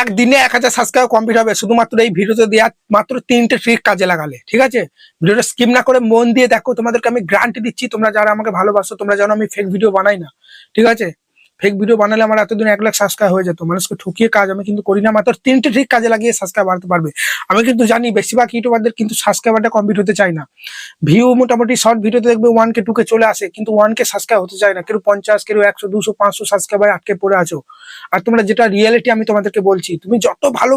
একদিনে এক হাজার সাবস্ক্রাইব কমপ্লিট হবে। শুধুমাত্র এই ভিডিওতে দেওয়া মাত্র তিনটে ট্রিক কাজে লাগালে, ঠিক আছে? ভিডিওটা স্কিম না করে মন দিয়ে দেখো, তোমাদেরকে আমি গ্রান্ট দিচ্ছি, তোমরা যারা আমাকে ভালোবাসো, তোমরা জানো আমি ফেক ভিডিও বানাই না, ঠিক আছে? ফেক ভিডিও বানালে আমার এতদিন এক লাখ সাবস্ক্রাইব হয়ে যেত। মানুষকে ঠকিয়ে কাজ আমি কিন্তু করি না, মাত্র তিনটে ট্রিক কাজে লাগিয়ে সাবস্ক্রাইব বাড়তে পারবে আমি কিন্তু জানি, বেশিরভাগ ইউটিউবারদের কিন্তু সাবস্ক্রাইবারটা কমপ্লিট হতে চায় না। ভিউ মোটামুটি শর্ট ভিডিওতে দেখবে ওয়ান কে টু কে চলে আসে, কিন্তু ওয়ান কে সাবস্ক্রাইব হতে চায় না। কেউ পঞ্চাশ, কেউ একশো, দুশো, পাঁচশো সাবস্ক্রাইবার আটকে পড়ে আছো। আর তোমরা যেটা রিয়েলিটি আমি তোমাদেরকে বলছি, তুমি যত ভালো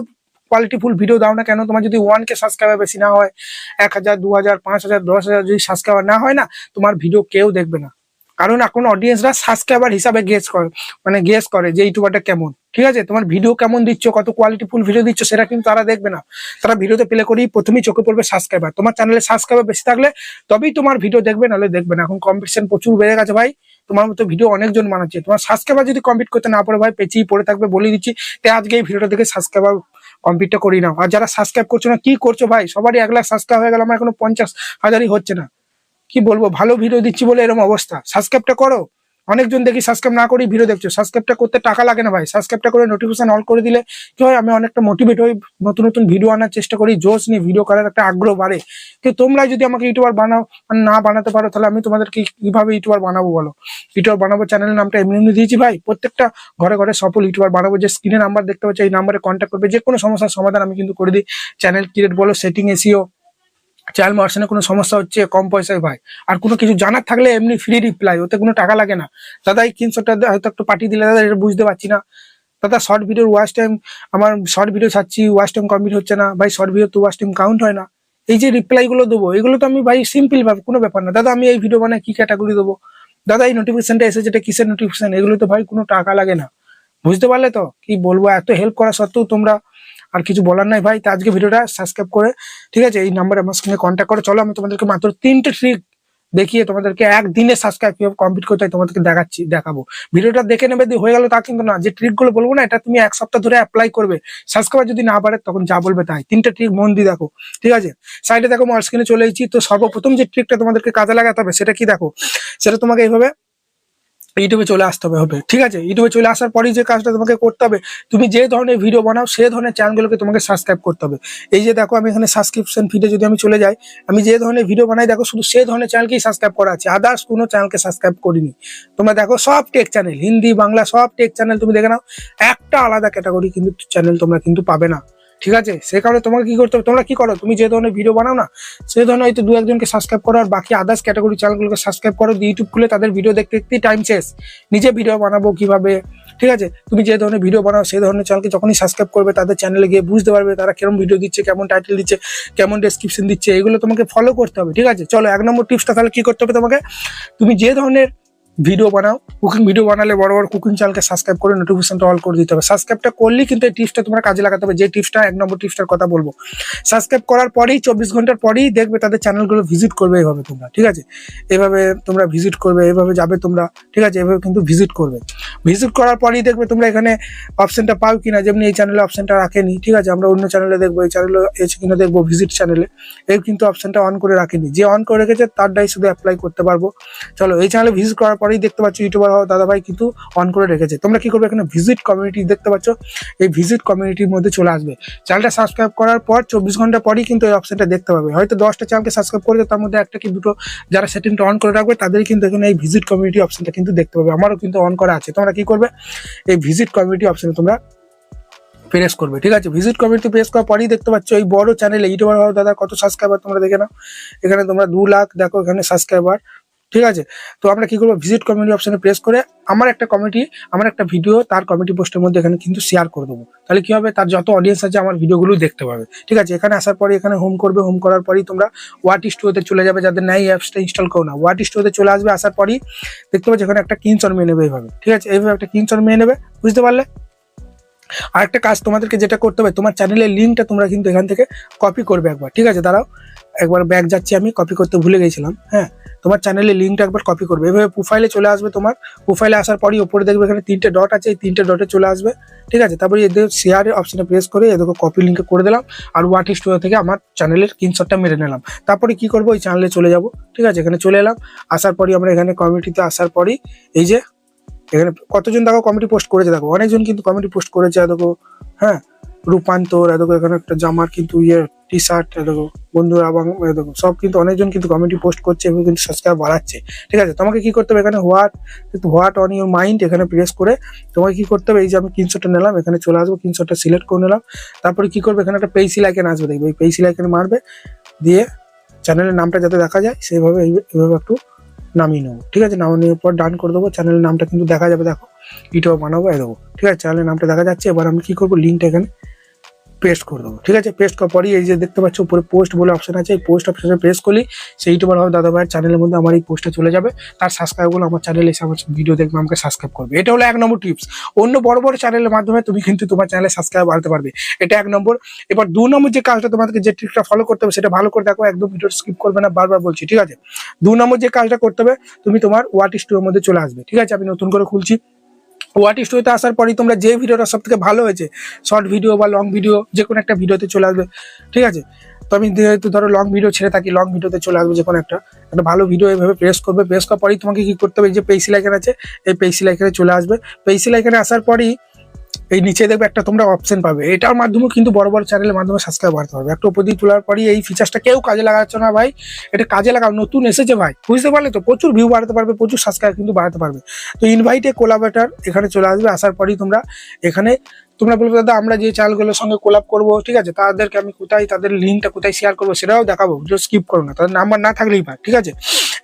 কোয়ালিটিফুল ভিডিও দাও না কেন, তোমার যদি ওয়ান কে সাবস্ক্রাইবার বেশি না হয়, এক হাজার, দু হাজার, পাঁচ হাজার, দশ হাজার যদি সাবস্ক্রাইবার না হয় না, তোমার ভিডিও কেউ দেখবে না। কারণ এখন অডিয়েন্সরা সাবস্ক্রাইবার হিসাবে গেস করে মানে গেস করে যে ইউটিউবারটা কেমন। ঠিক আছে? তোমার ভিডিও কেমন দিচ্ছ? কত কোয়ালিটিফুল ভিডিও দিচ্ছ? সেটা কিন্তু তারা দেখবে না। তারা ভিডিওতে প্লে করেই প্রথমেই চোখে পড়বে সাবস্ক্রাইবার তোমার চ্যানেলে সাবস্ক্রাইবার বেশি থাকলে তবেই তোমার ভিডিও দেখবে, নাহলে দেখবে না। এখন কম্পিটিশন প্রচুর বেড়ে গেছে ভাই। তোমার মতো ভিডিও অনেকজন বানাচ্ছে। তোমার সাবস্ক্রাইবার যদি কমপ্লিট করতে না পারে ভাই, পেঁচিয়ে পড়ে থাকবে বলে দিচ্ছি। তাই আজকে এই ভিডিওটা দেখে সাবস্ক্রাইবার কমপ্লিটটা করি নাও। আর যারা সাবস্ক্রাইব করছ না, কি করছ ভাই? সবারই এক লাখ সাবস্ক্রাইব হয়ে গেল। আমার এখনও পঞ্চাশ হাজারই হচ্ছে না। কি বলব, ভালো ভিডিও দিচ্ছি বলে এরকম অবস্থা। সাবস্ক্রাইবটা করো। অনেকজন দেখি সাবস্ক্রাইব না করেই ভিডিও দেখছ। সাবস্ক্রাইবটা করতে টাকা লাগে না ভাই। সাবস্ক্রাইবটা করে নোটিফিকেশন অল করে দিলে কি হয়, আমি অনেকটা মোটিভেট হই, নতুন নতুন ভিডিও আনার চেষ্টা করি, জোশ নিয়ে ভিডিও করার একটা আগ্রহ বাড়ে। কিন্তু তোমরা যদি আমাকে ইউটিউবার বানাও না বানাতে পারো, তাহলে আমি তোমাদেরকে কীভাবে ইউটিউবার বানাবো বলো? ইউটিউবার বানাবো চ্যানেলের নামটা এমনি এমনি দিয়েছি ভাই। প্রত্যেকটা ঘরে ঘরে সফল ইউটিউবার বানাবো। যে স্ক্রিনে নাম্বার দেখতে পাচ্ছি, এই নাম্বারে কন্ট্যাক্ট করবে। যে কোনো সমস্যার সমাধান আমি কিন্তু করে দিই। চ্যানেল ক্রিয়েট বলো সেটিং এসিও চ্যানেল মার্শনে কোনো সমস্যা হচ্ছে, কম পয়সায় ভাই। আর কোনো কিছু জানার থাকলে এমনি ফ্রি রিপ্লাই ওতে কোনো টাকা লাগে না। দাদা, এই তিনশোটা হয়তো একটু পাঠিয়ে দিলে দাদা, এটা বুঝতে পারছি না। দাদা শর্ট ভিডিওর ওয়াচ টাইম আমার শর্ট ভিডিও ছাড়ছি ওয়াচ টাইম কমপ্লিট হচ্ছে না। ভাই শর্ট ভিডিও তো ওয়াচ টাইম কাউন্ট হয় না। এই যে রিপ্লাইগুলো দেবো, এগুলো তো আমি ভাই সিম্পল ভাবে, কোনো ব্যাপার না। দাদা, আমি এই ভিডিও বানাই, কি ক্যাটাগরি দেবো? দাদা, এই নোটিফিকেশনটা এসেছে, এটা কিসের নোটিফিকেশন এগুলো তো ভাই কোনো টাকা লাগে না। বুঝতে পারলে তো? কি বলব, এত হেল্প করা সত্ত্বেও তোমরা আর কিছু বলার নাই ভাই, তো আজকে ভিডিওটা সাবস্ক্রাইব করে, ঠিক আছে? এই নাম্বারে আমার সঙ্গে কন্ট্যাক্ট করে। চলো, আমি তোমাদেরকে মাত্র তিনটে ট্রিক দেখিয়ে তোমাদেরকে একদিনে সাবস্ক্রাইব কীভাবে কমপ্লিট করতে হয় তোমাদেরকে দেখাচ্ছি, দেখাবো। ভিডিওটা দেখে নেবে হয়ে গেল তা কিন্তু না। যে ট্রিকগুলো বলব না, এটা তুমি এক সপ্তাহ ধরে অ্যাপ্লাই করবে। সাবস্ক্রাইবার যদি না পারে তখন যা বলবে তাই। তিনটে ট্রিক মন দিয়ে দেখো, ঠিক আছে? সাইডে দেখো, আমার স্ক্রিনে চলে এসেছি। তো সর্বপ্রথম যে ট্রিকটা তোমাদেরকে কাজে লাগাতে হবে, সেটা কি দেখো? সেটা তোমাকে এইভাবে ইউটিউবে চলে আসতে হবে হবে। ঠিক আছে? ইউটিউবে চলে আসার পরেই যে কাজটা তোমাকে করতে হবে, তুমি যে ধরনের ভিডিও বানাও, সে ধরনের চ্যানেলগুলোকে তোমাকে সাবস্ক্রাইব করতে হবে। এই যে দেখো, আমি এখানে সাবস্ক্রিপশন ফিডে যদি আমি চলে যাই, আমি যে ধরনের ভিডিও বানাই, দেখো শুধু সে ধরনের চ্যানেলকেই সাবস্ক্রাইব করা আছে। আদার্স কোনো চ্যানেলকে সাবস্ক্রাইব করিনি। তোমরা দেখো সব টেক চ্যানেল হিন্দি, বাংলা সব টেক চ্যানেল তুমি দেখে নাও, একটা আলাদা ক্যাটাগরি কিন্তু চ্যানেল তোমরা কিন্তু পাবে না। ঠিক আছে? সে কারণে তোমাকে কি করতে হবে? তোমরা কি করো? তুমি যে ধরনের ভিডিও বানাও না সেই ধরনের হয়তো দু একজনকে সাবস্ক্রাইব করো আর বাকি আদার্স ক্যাটাগরি চ্যানেলগুলোকে সাবস্ক্রাইব করো। ইউটিউব খুলে তাদের ভিডিও দেখতে দেখতেই টাইম শেষ। নিজে ভিডিও বানাবো কীভাবে? ঠিক আছে? তুমি যে ধরনের ভিডিও বানাও সেই ধরনের চ্যানেলকে যখনই সাবস্ক্রাইব করবে, তাদের চ্যানেলে গিয়ে বুঝতে পারবে তারা কেমন ভিডিও দিচ্ছে, কেমন টাইটেল দিচ্ছে, কেমন ডেসক্রিপশন দিচ্ছে। এগুলো তোমাকে ফলো করতে হবে। ঠিক আছে? চলো, এক নম্বর টিপসটা তাহলে কি করতে হবে তোমাকে? তুমি যে ধরনের ভিডিও বানাও। কুকিং ভিডিও বানালে বড় বড় কুকিং চ্যানেলকে সাবস্ক্রাইব করে নোটিফিকেশনটা অল করে দিতে হবে। সাবস্ক্রাইবটা করলেই কিন্তু এই টিপসটা তোমরা কাজে লাগাতে হবে যে টিপসটা এক নম্বর টিপসটার কথা বলব। সাবস্ক্রাইব করার পরেই, চব্বিশ ঘণ্টার পরেই দেখবে তাদের চ্যানেলগুলো ভিজিট করবে এইভাবে তোমরা, ঠিক আছে? এভাবে তোমরা ভিজিট করবে, এভাবে যাবে তোমরা, ঠিক আছে? এভাবে কিন্তু ভিজিট করবে। ভিজিট করার পরেই দেখবে তোমরা এখানে অপশনটা পাও কিনা, যেমনি এই চ্যানেলে অপশনটা রাখেনি, ঠিক আছে? আমরা অন্য চ্যানেলে দেখব, এই চ্যানেলে এসে কিনা দেখব ভিজিট চ্যানেলে এই কিন্তু অপশনটা অন করে রাখেনি। যে অন করে রেখেছে, তারটাই শুধু অ্যাপ্লাই করতে পারব। চলো, এই চ্যানেলে ভিজিট করার পরেই দেখতে পাচ্ছ ইউটিউবার দাদা ভাই কিন্তু অন করে রেখেছে। তোমরা কি করবে এখানে ভিজিট কমিউনিটি দেখতে পাচ্ছ, এই ভিজিট কমিউনিটির মধ্যে চলে আসবে। চ্যানেলটা সাবস্ক্রাইব করার পর চব্বিশ ঘণ্টা পরেই কিন্তু এই অপশনটা দেখতে পাবে। হয়তো দশটা চ্যানেলকে সাবস্ক্রাইব করে তার মধ্যে একটা কি দুটো যারা সেটিংটা অন করে রাখবে, তাদের কিন্তু এখানে এই ভিজিট কমিউনিটি অপশনটা কিন্তু দেখতে পাবে। আমারও কিন্তু অন করা আছে। তোমরা কি করবে, এই ভিজিট কমিউনিটি অপশনে তোমরা প্রেস করবে, ঠিক আছে? ভিজিট কমিউনিটি প্রেস করার পরেই দেখতে পাচ্ছ এই বড় চ্যানেলে ইউটিউবার দাদা কত সাবস্ক্রাইবার তোমরা দেখে নাও। এখানে তোমরা দু লাখ, দেখো এখানে সাবস্ক্রাইবার ঠিক আছে? তো আমরা কি করব? ভিজিট কমিউনিটি অপশানে প্রেস করে আমার একটা কমিটি আমার একটা ভিডিও তার কমিটি পোস্টের মধ্যে এখানে কিন্তু শেয়ার করে দেবো। তাহলে কি হবে? তার যত অডিয়েন্স আছে আমার ভিডিওগুলো দেখতে পাবে। ঠিক আছে? এখানে আসার পরে এখানে হোম করবে হোম করার পরেই তোমরা ওয়াট স্টুডিওতে চলে যাবে। যাদের নাই অ্যাপসটা ইনস্টল করো না। ওয়াট স্টুডিওতে চলে আসবে, আসার পরেই দেখতে পাচ্ছ এখানে একটা কিনচর মেয়ে নেবে এইভাবে ঠিক আছে? এইভাবে একটা কিনচর মেয়ে নেবে। বুঝতে পারলে? আরেকটা কাজ তোমাদেরকে যেটা করতে হবে, তোমার চ্যানেলের লিঙ্কটা তোমরা কিন্তু এখান থেকে কপি করবে একবার। ঠিক আছে? দাঁড়াও। একবার ব্যাগ যাচ্ছি আমি কপি করতে ভুলে গেছিলাম। হ্যাঁ? তোমার চ্যানেলের লিঙ্কটা একবার কপি করবে। এভাবে প্রোফাইলে চলে আসবে তোমার। প্রোফাইলে আসার পরই ওপরে দেখবে এখানে তিনটে ডট আছে, এই তিনটে ডটে চলে আসবে। ঠিক আছে? তারপরে এদের শেয়ারের অপশানে প্রেস করে এদেরকে কপি লিঙ্কে করে দিলাম আর ওয়াট স্টুডিও থেকে আমার চ্যানেলের স্ক্রিনশটটা মেরে নিলাম। তারপরে কি করব? ওই চ্যানেলে চলে যাব। ঠিক আছে? এখানে চলে এলাম। আসার পরই আমরা এখানে কমিউনিটিতে আসার পরই এই যে এখানে কতজন দেখো কমেডি পোস্ট করেছে দেখো। অনেকজন কিন্তু কমেডি পোস্ট করেছে, দেখো হ্যাঁ? রূপান্তর, দেখো, এখানে একটা জামার কিন্তু ইয়ে টি শার্ট দেখো, বন্ধুরা, এবং দেখো, সব কিন্তু অনেকজন কিন্তু কমেডি পোস্ট করছে এবং কিন্তু সাবস্ক্রাইব বাড়াচ্ছে। ঠিক আছে, তোমাকে কি করতে হবে এখানে what what on your mind এখানে প্রেস করে তোমাকে কি করতে হবে, এই যে আমি স্ক্রিনশটটা নিলাম, এখানে চলে আসব স্ক্রিনশটটা সিলেক্ট করে নিলাম, তারপরে কি করবে, এখানে একটা পেইসি লাইকেন আসবে, দেখবে, এই পেইসি লাইকেন মারবে, দিয়ে চ্যানেলের নামটা যাতে দেখা যায়, সেইভাবে, এই- এইভাবে একটু নামিয়ে নেব। ঠিক আছে, নামিয়ে নেওয়ার পর ডান করে দেবো চ্যানেলের নামটা কিন্তু দেখা যাবে, দেখো ইউটিউব বানাবো, এ দেবো ঠিক আছে চ্যানেলের নামটা দেখা যাচ্ছে, এবার আমি কি করব লিঙ্কটা এখানে পেস্ট করে দেবো, ঠিক আছে? পেস্ট করার পরই এই যে দেখতে পাচ্ছ উপরে পোস্ট বলে অপশন আছে, এই পোস্ট অপশনে প্রেস করলি, সেই ইউটিউবার হবে দাদা ভাইয়ের চ্যানেলের মধ্যে আমার এই পোস্টটা চলে যাবে। তার সাবস্ক্রাইবগুলো আমার চ্যানেলে এসে আমার ভিডিও দেখবে, আমাকে সাবস্ক্রাইব করবে। এটা হলো এক নম্বর টিপস অন্য বড় বড় চ্যানেলের মাধ্যমে তুমি কিন্তু তোমার চ্যানেলে সাবস্ক্রাইব বাড়াতে পারবে। এটা এক নম্বর। এবার দু নম্বর যে কাজটা তোমাদেরকে যে ট্রিকটা ফলো করতে হবে, সেটা ভালো করে দেখো, একদম ভিডিও স্কিপ করবে না, বারবার বলছি, ঠিক আছে? দু নম্বর যে কাজটা করতে হবে, তুমি তোমার ওয়াট স্টুডিওর মধ্যে চলে আসবে, ঠিক আছে? আমি নতুন করে খুলছি। ওয়াট স্টুডিওতে আসার পরেই তোমরা যে ভিডিওটা সব থেকে ভালো হয়েছে শর্ট ভিডিও বা লং ভিডিও যে কোনো একটা ভিডিওতে চলে আসবে, ঠিক আছে? তো আমি যেহেতু ধরো লং ভিডিও ছেড়ে থাকি লং ভিডিওতে চলে আসবে যে কোনো একটা একটা ভালো ভিডিও এইভাবে প্রেস করবে প্রেস করার পরেই তোমাকে কী করতে হবে যে পেসি লাইকান আছে, এই পেসি লাইকানে চলে আসবে। পেসি লাইকানে আসার পরেই এই নিচে দেখবে একটা তোমরা অপশন পাবে। এটার মাধ্যমে কিন্তু বড় বড় চ্যানেলের মাধ্যমে সাবস্ক্রাইব বাড়তে হবে একটা উপর দিয়ে তোলার পরই এই ফিচার্সটা কেউ কাজে লাগাচ্ছে না ভাই। এটা কাজে লাগাও, নতুন এসেছে ভাই। বুঝতে পারলে তো প্রচুর ভিউ বাড়াতে পারবে, প্রচুর সাবস্ক্রাইব কিন্তু বাড়াতে পারবে। তো ইনভাইটে কোলাবেটার এখানে চলে আসবে, আসার পরই তোমরা এখানে, তোমরা বলবে, দাদা, আমরা যে চ্যানেলগুলোর সঙ্গে কোলাপ করব, ঠিক আছে? তাদেরকে আমি কোথায়, তাদের লিঙ্কটা কোথায় শেয়ার করব, সেটাও দেখাবো। স্কিপ করো না, তাদের নাম্বার না থাকলেই পায় ঠিক আছে?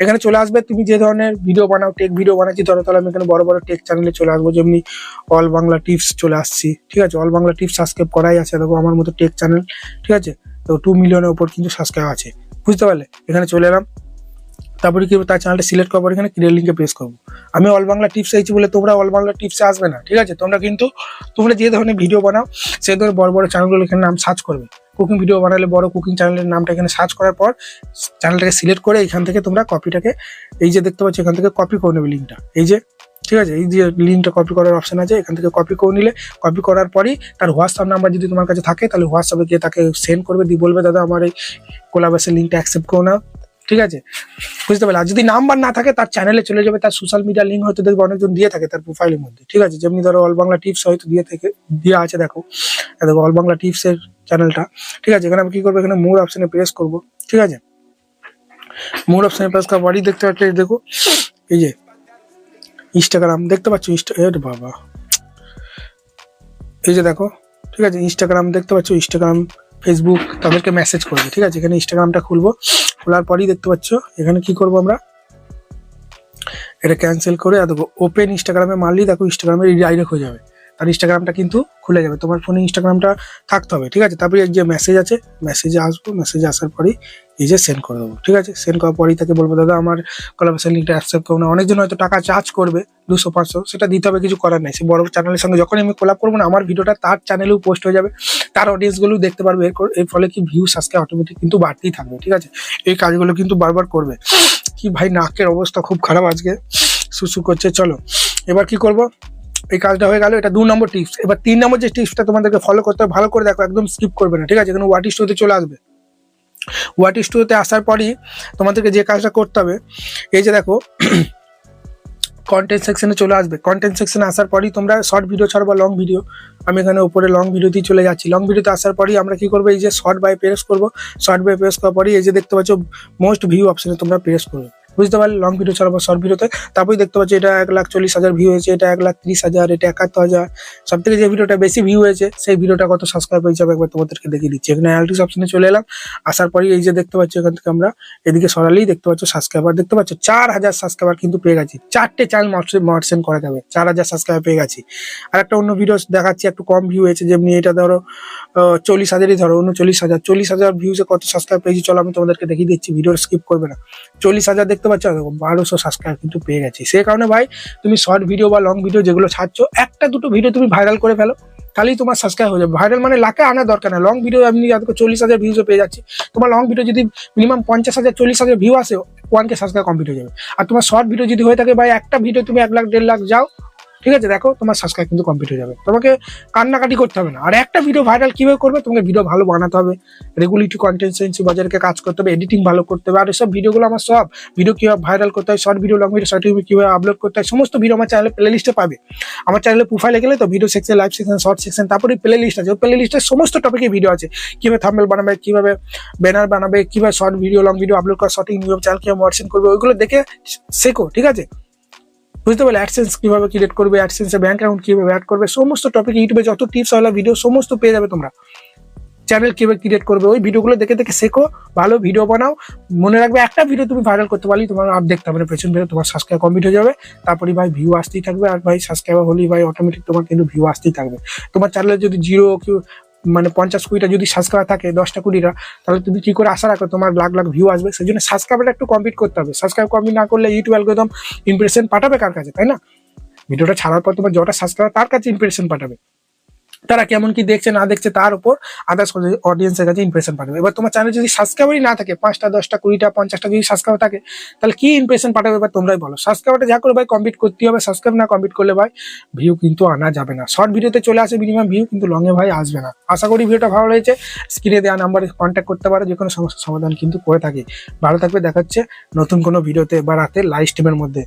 এখানে চলে আসবে, তুমি যে ধরনের ভিডিও বানাও টেক ভিডিও বানাচ্ছি, ধরো তাহলে আমি এখানে বড় বড় টেক চ্যানেলে চলে আসব, যেমনি অল বাংলা টিপস চলে আসছি, ঠিক আছে? অল বাংলা টিপস সাবস্ক্রাইব করাই আছে, দেখো আমার মতো টেক চ্যানেল ঠিক আছে? তো টু মিলিয়নের ওপর কিন্তু সাবস্ক্রাইব আছে, বুঝতে পারলে? এখানে চলে এলাম। তারপরে কি তার চ্যানেলটা সিলেক্ট পর এখানে ক্রিয়েট লিঙ্কে প্রেস করব। আমি অল বাংলা টিপস চাইছি বলে তোমরা অল বাংলা টিপসে আসবে না, ঠিক আছে? তোমরা কিন্তু, তোমরা যে ধরনের ভিডিও বানাও সেই ধরনের বড় বড় চ্যানেলগুলো এখানে নাম সার্চ করবে। কুকিং ভিডিও বানালে বড় কুকিং চ্যানেলের নামটা এখানে সার্চ করার পর চ্যানেলটাকে সিলেক্ট করে এখান থেকে তোমরা কপিটাকে এই যে দেখতে পাচ্ছ এখান থেকে কপি করে নেবে লিঙ্কটা এই যে, ঠিক আছে? এই যে লিঙ্কটা কপি করার অপশন আছে, এখান থেকে কপি করে নিলে কপি করার পরই তার হোয়াটসঅ্যাপ নাম্বার যদি তোমার কাছে থাকে, তাহলে হোয়াটসঅ্যাপে গিয়ে তাকে সেন্ড করবে, দিয়ে বলবে, দাদা, আমার এই কোলাবাসের লিঙ্কটা অ্যাকসেপ্ট করো না। ঠিক আছে? বুঝতে পারলে? আর যদি নাম্বার না থাকে, তার চ্যানেলে চলে যাবে, তার সোশ্যাল মিডিয়া লিঙ্ক হয়তো দেখবে, অনেকজন দিয়ে থাকে তার প্রোফাইলের মধ্যে। ঠিক আছে? যেমনি ধরো অল বাংলা টিপস হয়তো দিয়ে থেকে, দেওয়া আছে, দেখো। দেখো অল বাংলা টিপসের চ্যানেলটা ঠিক আছে? এখানে আমি কি করব? এখানে মোর অপশনে প্রেস করব। ঠিক আছে? মোর অপশনে প্রেস করার বাড়ি দেখতে পাচ্ছ দেখো, এই যে ইনস্টাগ্রাম দেখতে পাচ্ছ ইনস্টা বাবা। এই যে দেখো, ঠিক আছে? ইনস্টাগ্রাম দেখতে পাচ্ছ ইনস্টাগ্রাম ফেসবুক তাদেরকে মেসেজ করবে ঠিক আছে? এখানে ইনস্টাগ্রামটা খুলবো। খোলার পরেই দেখতে পাচ্ছ। এখানে কি করব আমরা? এটা ক্যান্সেল করে দেখো ওপেন ইনস্টাগ্রামে মারলেই দেখো ইনস্টাগ্রামে রিডাইরেক্ট হয়ে যাবে। তার ইনস্টাগ্রামটা কিন্তু খুলে যাবে। তোমার ফোনে ইনস্টাগ্রামটা থাকতে হবে, ঠিক আছে? তারপরে যে মেসেজ আছে মেসেজে আসব। মেসেজে আসার পরেই এই যে সেন্ড করে দেবো, ঠিক আছে? সেন্ড করার পরেই তাকে বলব, দাদা, আমার কোলাবরেশন লিঙ্কটা অ্যাকসেপ্ট করব না। অনেকজন হয়তো টাকা চার্জ করবে, দুশো পাঁচশো, সেটা দিতে হবে, কিছু করার নেই। সে বড় চ্যানেলের সঙ্গে যখন আমি কোলাপ করব না, আমার ভিডিওটা তার চ্যানেলেও পোস্ট হয়ে যাবে, তার অডিয়েন্সগুলোও দেখতে পারবে, এর এর ফলে কি ভিউ সাবস্ক্রাইব অটোমেটিক কিন্তু বাড়তেই থাকবে, ঠিক আছে? এই কাজগুলো কিন্তু বারবার করবে। কি ভাই, নাকের অবস্থা খুব খারাপ আজকে। সুসু করছে, চলো। এবার কি করব? এই কাজটা হয়ে গেল, এটা দু নম্বর টিপস এবার তিন নম্বর যে টিপসটা তোমাদেরকে ফলো করতে হবে, ভালো করে দেখো, একদম স্কিপ করবে না, ঠিক আছে? এখানে ওয়াট স্টুডিওতে চলে আসবে। ওয়াট স্টুডিওতে আসার পরই তোমাদেরকে যে কাজটা করতে হবে, এই যে দেখো কন্টেন্ট সেকশনে চলে আসবে। কন্টেন্ট সেকশনে আসার পরই তোমরা শর্ট ভিডিও ছাড়ো বা লং ভিডিও আমি এখানে উপরে লং ভিডিওতেই চলে যাচ্ছি। লং ভিডিওতে আসার পরই আমরা কি করব? এই যে শর্ট বাই প্রেস করব। শর্ট বাই প্রেস করার পরই এই যে দেখতে পাচ্ছ মোস্ট ভিউ অপশানে তোমরা প্রেস করবে। বুঝতে পারলে লং ভিডিও ছাড়া বা শর্ট ভিডিওতে তারপরে দেখতে পাচ্ছি এটা এক লাখ চল্লিশ হাজার ভিউ হয়েছে, এটা এক লাখ ত্রিশ হাজার, এটা একাত্তর হাজার। সব থেকে যে ভিডিওটা বেশি ভিউ হয়েছে, সেই ভিডিওটা কত সাবস্ক্রাইব হয়েছে একবার তোমাদেরকে দেখিয়ে দিচ্ছি। এখানে অ্যানালিটিক্স অপশনে চলে এলাম। আসার পরেই এই যে দেখতে পাচ্ছি, এখান থেকে আমরা এদিকে সরালেই দেখতে পাচ্ছ সাবস্ক্রাইবার দেখতে পাচ্ছ, চার হাজার সাবস্ক্রাইবার কিন্তু পেয়ে গেছি। চারটে চ্যানেল মার্চেন করা যাবে। চার হাজার সাবস্ক্রাইবার পেয়ে গেছি। আর একটা অন্য ভিডিও দেখাচ্ছি, একটু কম ভিউ হয়েছে, যেমনি এটা ধরো চল্লিশ হাজারই ধরো, উনচল্লিশ হাজার। চল্লিশ হাজার ভিউসে কত সাবস্ক্রাইব পেয়েছি, চলো আমি তোমাদেরকে দেখিয়ে দিচ্ছি ভিডিও স্কিপ করবে না। চল্লিশ হাজার দেখতে পাচ্ছ বারোশো সাবস্ক্রাইব কিন্তু পেয়ে গেছি। সে কারণে ভাই, তুমি শর্ট ভিডিও বা লং ভিডিও যেগুলো ছাড়ছো, একটা দুটো ভিডিও তুমি ভাইরাল করে ফেলো। তাহলেই তোমার সাবস্ক্রাইব হয়ে যাবে। ভাইরাল মানে লাখে আনার দরকার না লং ভিডিও আপনি চল্লিশ হাজার ভিউজও পেয়ে যাচ্ছে। তোমার লং ভিডিও যদি মিনিমাম পঞ্চাশ হাজার, চল্লিশ হাজার ভিউ আসে ওয়ানকে সাবস্ক্রাইব কমপ্লিট হয়ে যাবে। আর তোমার শর্ট ভিডিও যদি হয়ে থাকে ভাই, একটা ভিডিও তুমি এক লাখ, দেড় লাখ যাও ঠিক আছে? দেখো, তোমার সাবস্ক্রাইব কিন্তু কমপ্লিট হয়ে যাবে। তোমাকে কান্নাকাটি করতে হবে না। আর একটা ভিডিও ভাইরাল কীভাবে করবে? তোমাকে ভিডিও ভালো বানাতে হবে। রেগুলেটরি কন্টেন্সেন্সি বাজারকে কাজ করতে হবে এডিটিং ভালো করতে হবে। আর এসব ভিডিওগুলো আমার সব ভিডিও কীভাবে ভাইরাল করতে হয় short video long video short video কীভাবে আপলোড করতে হয়, সমস্ত ভিডিও আমার চ্যানেলে প্লে লিস্টে পাবে। আমার চ্যানেলে প্রোফাইলে গেলে তো video section live section short section তারপরে প্লে লিস্ট আছে প্লে লিস্টে সমস্ত টপিকের ভিডিও আছে। কীভাবে থাম্বেল বানাবে, কীভাবে ব্যানার বানাবে, কীভাবে short video long video upload করা শর্টিং ইউটিউব চ্যানেল কীভাবে মডারেশন করবে, ওইগুলো দেখে শেখো, ঠিক আছে? বুঝতে পারলে অ্যাডসেন্স কীভাবে ক্রিয়েট করবে অ্যাডসেন্সে ব্যাংক অ্যাকাউন্ট কীভাবে অ্যাড করবে, সমস্ত টপিক ইউটিউবে যত টিপস হলো ভিডিও সমস্ত পেয়ে যাবে তোমরা। চ্যানেল কীভাবে ক্রিয়েট করবে, ওই ভিডিওগুলো দেখে দেখে শেখো, ভালো ভিডিও বানাও। মনে রাখবে একটা ভিডিও তুমি ভাইরাল করতে পারলি তোমার আর দেখতে হবে পেছন ভিডিও তোমার সাবস্ক্রাইব কমপ্লিট হয়ে যাবে। তারপরে ভাই ভিউ আসতেই থাকবে, আর ভাই সাবস্ক্রাইবার হলেই ভাই অটোমেটিক তোমার কিন্তু ভিউ আসতেই থাকবে। তোমার চ্যানেলে যদি জিরো মানে পঞ্চাশ কুড়িটা যদি সাবস্ক্রাইবার থাকে, দশটা কুড়িটা, তাহলে তুমি কি করে আশা রাখো তোমার লাখ লাখ ভিউ আসবে? সেই জন্য সাবস্ক্রাইবারটা একটু কমপ্লিট করতে হবে। সাবস্ক্রাইব কমপ্লিট না করলে ইউটিউব অ্যালগোরিদম ইমপ্রেশন পাঠাবে কার কাছে, তাই না? ভিডিওটা ছাড়ার পর তোমার যটা সাবস্ক্রাইবার তার কাছে ইমপ্রেশন পাঠাবে। তারা কেমন কি দেখছে, না দেখছে, তার উপর আদার্স অডিয়েন্সের কাছে ইমপ্রেশন পাঠাবে। এবার তোমার চ্যানেল যদি সাবস্ক্রাইবারই না থাকে, পাঁচটা, দশটা, কুড়িটা, পঞ্চাশটা যদি সাবস্ক্রাইবার থাকে, তাহলে কি ইমপ্রেশন পাঠাবে এবার তোমরাই বলো। সাবস্ক্রাইবারটা যা করে ভাই কমপ্লিট করতে হবে। সাবস্ক্রাইব না কমপ্লিট করলে ভাই ভিউ কিন্তু আনা যাবে না। শর্ট ভিডিওতে চলে আসে মিনিমাম ভিউ কিন্তু লংয়ে ভাই আসবে না। আশা করি ভিডিওটা ভালো হয়েছে স্ক্রিনে দেওয়া নাম্বারে কন্ট্যাক্ট করতে পারো যে কোনো সমস্যার সমাধান কিন্তু করে থাকি। ভালো থাকবে, দেখাচ্ছে নতুন কোনো ভিডিওতে বা রাতে লাইভ স্ট্রিমের মধ্যে।